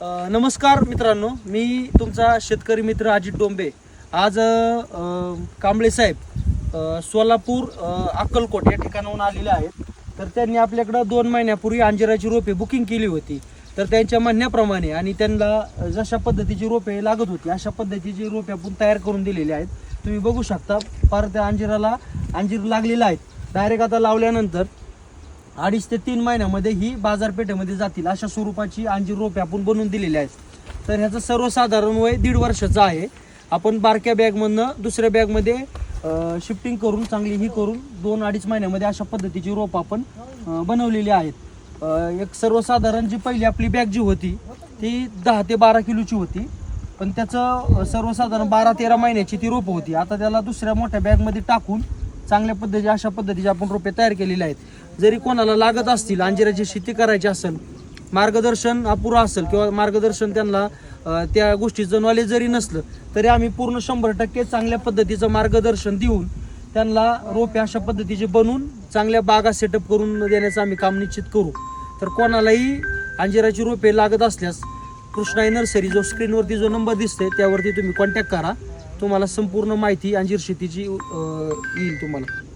नमस्कार मित्रांनो मी तुमचा शेतकरी मित्र अजित डोंबे. आज कांबळे साहेब सोलापूर अक्कलकोट या ठिकाणाहून आलेले आहेत. तर त्यांनी आपल्याकडं दोन महिन्यापूर्वी अंजिराची रोपे बुकिंग केली होती. तर त्यांच्या म्हणण्याप्रमाणे आणि त्यांना जशा पद्धतीची रोपे लागत होती अशा पद्धतीची रोपे आपण तयार करून दिलेली आहेत. तुम्ही बघू शकता फार त्या अंजिराला अंजीर लागलेला आहेत. डायरेक्ट आता लावल्यानंतर अडीच ते तीन महिन्यामध्ये ही बाजारपेठेमध्ये जातील. अशा स्वरूपाची अंजीर रोपे आपण बनवून दिलेली आहेत. तर ह्याचं सर्वसाधारण वय दीड वर्षाचं आहे. आपण बारक्या बॅगमधनं दुसऱ्या बॅगमध्ये शिफ्टिंग करून चांगली ही करून दोन अडीच महिन्यामध्ये अशा पद्धतीची रोप आपण बनवलेली आहेत. एक सर्वसाधारण जी पहिली आपली बॅग जी होती ती दहा ते बारा किलोची होती. पण त्याचं सर्वसाधारण बारा तेरा महिन्याची ती रोपं होती. आता त्याला दुसऱ्या मोठ्या बॅगमध्ये टाकून चांगल्या पद्धतीचे अशा पद्धतीचे आपण रोपे तयार केलेले आहेत. जरी कोणाला लागत असतील अंजिराची शेती करायची असेल मार्गदर्शन अपुरं असेल किंवा मार्गदर्शन त्यांना त्या गोष्टीचं नॉलेज जरी नसलं तरी आम्ही पूर्ण शंभर टक्के चांगल्या पद्धतीचं मार्गदर्शन देऊन त्यांना रोपे अशा पद्धतीचे बनवून चांगल्या बागा सेटअप करून देण्याचं आम्ही काम निश्चित करू. तर कोणालाही अंजिराची रोपे लागत असल्यास कृष्णाई नर्सरी जो स्क्रीनवरती जो नंबर दिसतोय त्यावरती तुम्ही कॉन्टॅक्ट करा. तुम्हाला संपूर्ण माहिती अंजीर शेतीची येईल तुम्हाला.